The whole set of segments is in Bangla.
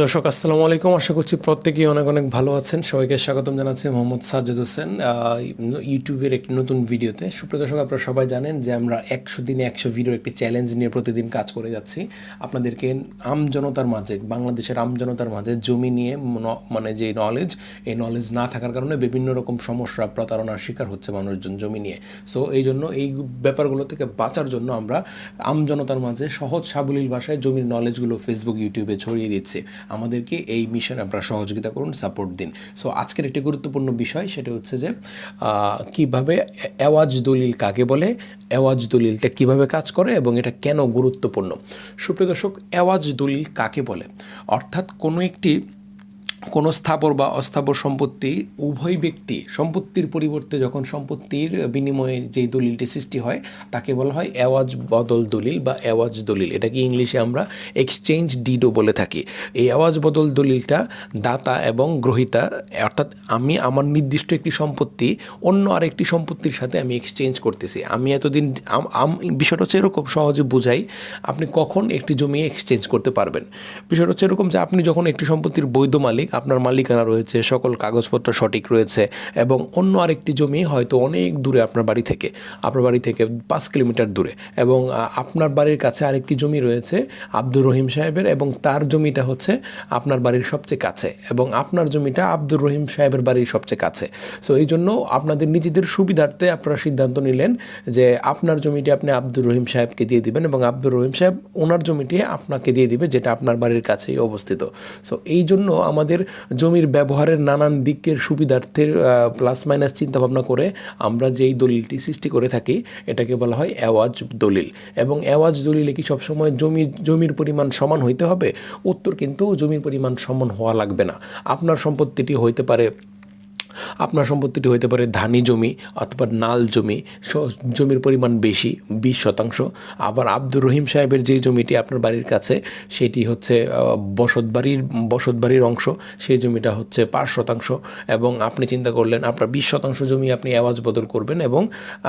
দর্শক, আসসালামু আলাইকুম। আশা করছি প্রত্যেকেই অনেক অনেক ভালো আছেন। সবাইকে স্বাগতম জানাচ্ছি মোহাম্মদ সাজ্জাদ হোসেন ইউটিউবের একটি নতুন ভিডিওতে। সুপ্রিয় দর্শক, আপনারা সবাই জানেন যে আমরা একশো দিনে একশো ভিডিও একটি চ্যালেঞ্জ নিয়ে প্রতিদিন কাজ করে যাচ্ছি। আপনাদেরকে আমজনতার মাঝে, বাংলাদেশের আমজনতার মাঝে জমি নিয়ে মানে যে নলেজ এই নলেজ না থাকার কারণে বিভিন্ন রকম সমস্যা, প্রতারণার শিকার হচ্ছে মানুষজন জমি নিয়ে। সো এই জন্য এই ব্যাপারগুলো থেকে বাঁচার জন্য আমরা আমজনতার মাঝে সহজ সাবলীল ভাষায় জমির নলেজগুলো ফেসবুক ইউটিউবে ছড়িয়ে দিচ্ছি। আমাদেরকে এই মিশনে আপনারা সহযোগিতা করুন সাপোর্ট দিন। সো আজকের একটি গুরুত্বপূর্ণ বিষয় সেটা হচ্ছে যে কীভাবে অ্যাওয়াজ দলিল কাকে বলে অ্যাওয়াজ দলিলটা কীভাবে কাজ করে এবং এটা কেন গুরুত্বপূর্ণ। সুপ্রিয় দর্শক অ্যাওয়াজ দলিল কাকে বলে? অর্থাৎ কোনো একটি কোনো স্থাবর বা অস্থাবর সম্পত্তি, উভয় ব্যক্তি সম্পত্তির পরিবর্তে যখন সম্পত্তির বিনিময়ে যেই দলিলটি সৃষ্টি হয়, তাকে বলা হয় অ্যাওয়াজ বদল দলিল বা অ্যাওয়াজ দলিল। এটাকে ইংলিশে আমরা এক্সচেঞ্জ ডিডও বলে থাকি। এই অ্যাওয়াজ বদল দলিলটা দাতা এবং গ্রহিতা, অর্থাৎ আমি আমার নির্দিষ্ট একটি সম্পত্তি, অন্য আরেকটি সম্পত্তির সাথে আমি এক্সচেঞ্জ করতেছি। আমি এতদিন বিষয়টা হচ্ছে এরকম সহজে বোঝাই, আপনি কখন একটি জমি এক্সচেঞ্জ করতে পারবেন। বিষয়টা হচ্ছে এরকম যে আপনি যখন একটি সম্পত্তির বৈধ মালিক আপনার মালিকানা রয়েছে, সকল কাগজপত্র সঠিক রয়েছে এবং অন্য আরেকটি জমি হয়তো অনেক দূরে আপনার বাড়ি থেকে, আপনার বাড়ি থেকে পাঁচ কিলোমিটার দূরে এবং আপনার বাড়ির কাছে আরেকটি জমি রয়েছে আব্দুর রহিম সাহেবের এবং তার জমিটা হচ্ছে আপনার বাড়ির সবচেয়ে কাছে এবং আপনার জমিটা আব্দুর রহিম সাহেবের বাড়ির সবচেয়ে কাছে। সো এই জন্য আপনাদের নিজেদের সুবিধার্থে আপনারা সিদ্ধান্ত নিলেন যে আপনার জমিটি আপনি আব্দুর রহিম সাহেবকে দিয়ে দিবেন এবং আব্দুর রহিম সাহেব ওনার জমিটি আপনাকে দিয়ে দিবে যেটা আপনার বাড়ির কাছেই অবস্থিত। সো এই জন্য আমাদের জমির ব্যবহারের নানান দিকের সুবিধার্থের প্লাস মাইনাস চিন্তাভাবনা করে আমরা যেই দলিলটি সৃষ্টি করে থাকি, এটাকে বলা হয় অ্যাওয়াজ দলিল। এবং অ্যাওয়াজ দলিলে কি সবসময় জমি, জমির পরিমাণ সমান হইতে হবে? উত্তর কিন্তু জমির পরিমাণ সমান হওয়া লাগবে না। আপনার সম্পত্তিটি হইতে পারে আপনার সম্পত্তিটি হইতে পারে ধানি জমি অথবা নাল জমি জমির পরিমাণ বেশি, বিশ শতাংশ। আবার আব্দুর রহিম সাহেবের যে জমিটি আপনার বাড়ির কাছে, সেটি হচ্ছে বসত বাড়ির বসত বাড়ির অংশ, সেই জমিটা হচ্ছে পাঁচ শতাংশ। এবং আপনি চিন্তা করলেন, আপনার বিশ শতাংশ জমি আপনি আওয়াজ বদল করবেন এবং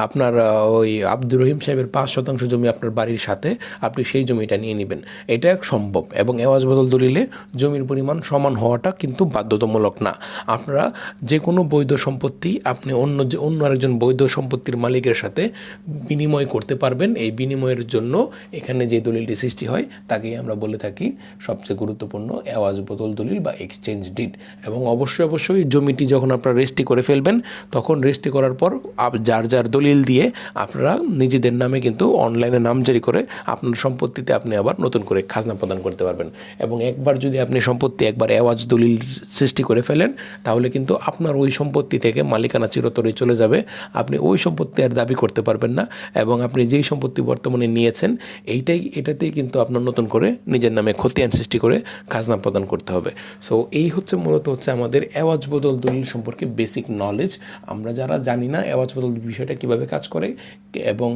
আপনার ওই আব্দুর রহিম সাহেবের পাঁচ শতাংশ জমি আপনার বাড়ির সাথে আপনি সেই জমিটা নিয়ে নেবেন। এটা সম্ভব এবং আওয়াজ বদল দলিলে জমির পরিমাণ সমান হওয়াটা কিন্তু বাধ্যতামূলক না। আপনারা যে কোনো বৈধ সম্পত্তি আপনি অন্য যে, অন্য আরেকজন বৈধ সম্পত্তির মালিকের সাথে বিনিময় করতে পারবেন। এই বিনিময়ের জন্য এখানে যে দলিলটি সৃষ্টি হয়, তাকেই আমরা বলে থাকি সবচেয়ে গুরুত্বপূর্ণ আওয়াজ বদল দলিল বা এক্সচেঞ্জ ডিড। এবং অবশ্যই অবশ্যই জমিটি যখন আপনারা রেজিস্ট্রি করে ফেলবেন, তখন রেজিস্ট্রি করার পর যার যার দলিল দিয়ে আপনারা নিজেদের নামে কিন্তু অনলাইনে নামজারি করে আপনার সম্পত্তিতে আপনি আবার নতুন করে খাজনা প্রদান করতে পারবেন। এবং একবার যদি আপনি সম্পত্তি একবার অ্যাওয়াজ দলিল সৃষ্টি করে ফেলেন, তাহলে কিন্তু আপনার ওই সম্পত্তি থেকে মালিকানা চিরতরে চলে যাবে। আপনি ওই সম্পত্তি আর দাবি করতে পারবেন না এবং আপনি যেই সম্পত্তি বর্তমানে নিয়েছেন, এইটাই, এটাতেই কিন্তু আপনার নতুন করে নিজের নামে খতিয়ান সৃষ্টি করে খাজনা প্রদান করতে হবে। সো এই হচ্ছে মূলত হচ্ছে আমাদের অ্যাওয়াজ বদল দলিল সম্পর্কে বেসিক নলেজ আমরা যারা জানি না অ্যাওয়াজ বদল বিষয়টা কীভাবে কাজ করে এবং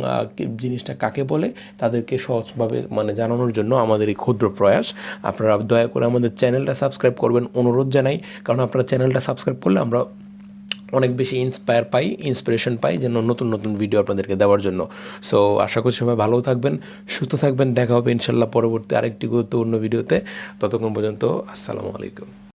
জিনিসটা কাকে বলে, তাদেরকে সহজভাবে মানে জানানোর জন্য আমাদের এই ক্ষুদ্র প্রয়াস। আপনারা দয়া করে আমাদের চ্যানেলটা সাবস্ক্রাইব করবেন, অনুরোধ জানাই। কারণ আপনারা চ্যানেলটা সাবস্ক্রাইব করলে আমরা অনেক বেশি ইন্সপায়ার পাই ইন্সপিরেশন পাই যেন নতুন নতুন ভিডিও আপনাদেরকে দেওয়ার জন্য। সো আশা করছি সবাই ভালো থাকবেন, সুস্থ থাকবেন, দেখা হবে ইনশাল্লাহ পরবর্তী আরেকটি গুরুত্বপূর্ণ ভিডিওতে ততক্ষণ পর্যন্ত, আসসালামু আলাইকুম।